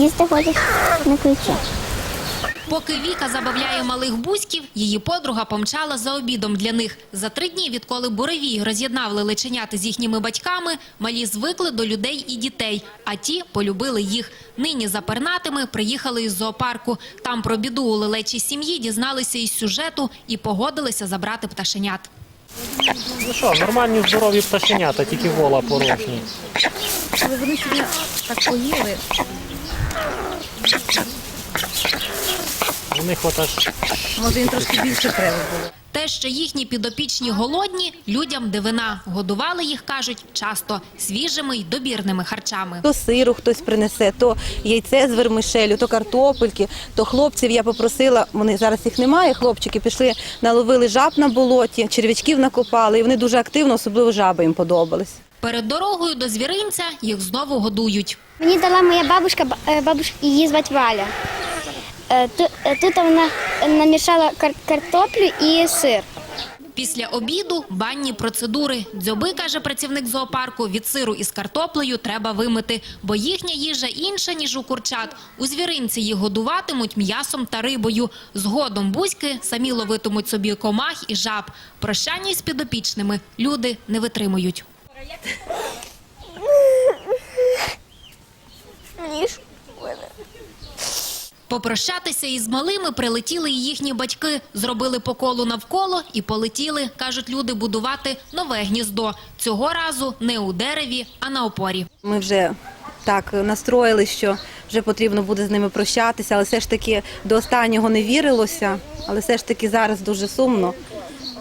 їсти хочеш, не кричи. Поки Віка забавляє малих бузьків, її подруга помчала за обідом для них. За три дні, відколи буревій роз'єднав лелеченяти з їхніми батьками, малі звикли до людей і дітей, а ті полюбили їх. Нині за пернатими приїхали із зоопарку. Там про біду у лелечій сім'ї дізналися із сюжету і погодилися забрати пташенят. Ну що, нормальні здорові пташенята, тільки вола порожні. Вони сьогодні так поїли. Них от Може, їм трошки більше треба було. Те, що їхні підопічні голодні, людям дивина. Годували їх, кажуть, часто свіжими й добірними харчами. То сиру хтось принесе, то яйце з вермишелю, то картопельки, то хлопців я попросила, вони зараз їх немає, хлопчики пішли, наловили жаб на болоті, черв'ячків накопали, і вони дуже активно, особливо жаби їм подобались. Перед дорогою до звіринця їх знову годують. Мені дала моя бабушка, ба- е, бабушка її звати Валя. Е, ту- е, Тут вона намішала кар- картоплю і сир. Після обіду банні процедури. Дзьоби, каже працівник зоопарку, від сиру із картоплею треба вимити, бо їхня їжа інша, ніж у курчат. У звіринці їх годуватимуть м'ясом та рибою. Згодом бузьки самі ловитимуть собі комах і жаб. Прощання із підопічними люди не витримують. Попрощатися із малими прилетіли і їхні батьки, зробили по колу навколо і полетіли, кажуть люди, будувати нове гніздо. Цього разу не у дереві, а на опорі. Ми вже так настроїли, що вже потрібно буде з ними прощатися, але все ж таки до останнього не вірилося, але все ж таки зараз дуже сумно.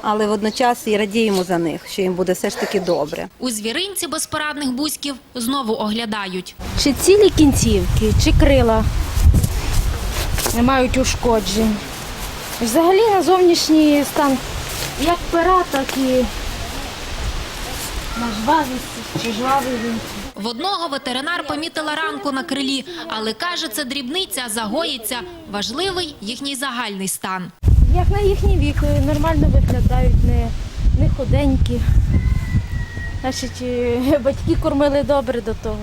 Але водночас і радіємо за них, що їм буде все ж таки добре. У звіринці безпорадних бузьків знову оглядають. Чи цілі кінцівки, чи крила не мають ушкоджень. Взагалі на зовнішній стан як пера, так і на жвавість чи жвавий він. В одного ветеринар помітила ранку на крилі, але каже, це дрібниця загоїться. Важливий їхній загальний стан. Як на їхній вік е, нормально виглядають, не, не худенькі. Значить, е, батьки кормили добре до того.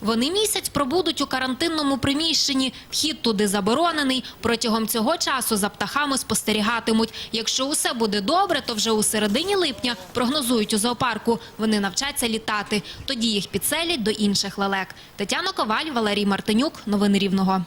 Вони місяць пробудуть у карантинному приміщенні. Вхід туди заборонений. Протягом цього часу за птахами спостерігатимуть. Якщо усе буде добре, то вже у середині липня прогнозують у зоопарку. Вони навчаться літати. Тоді їх підселять до інших лелек. Тетяна Коваль, Валерій Мартинюк. Новини Рівного.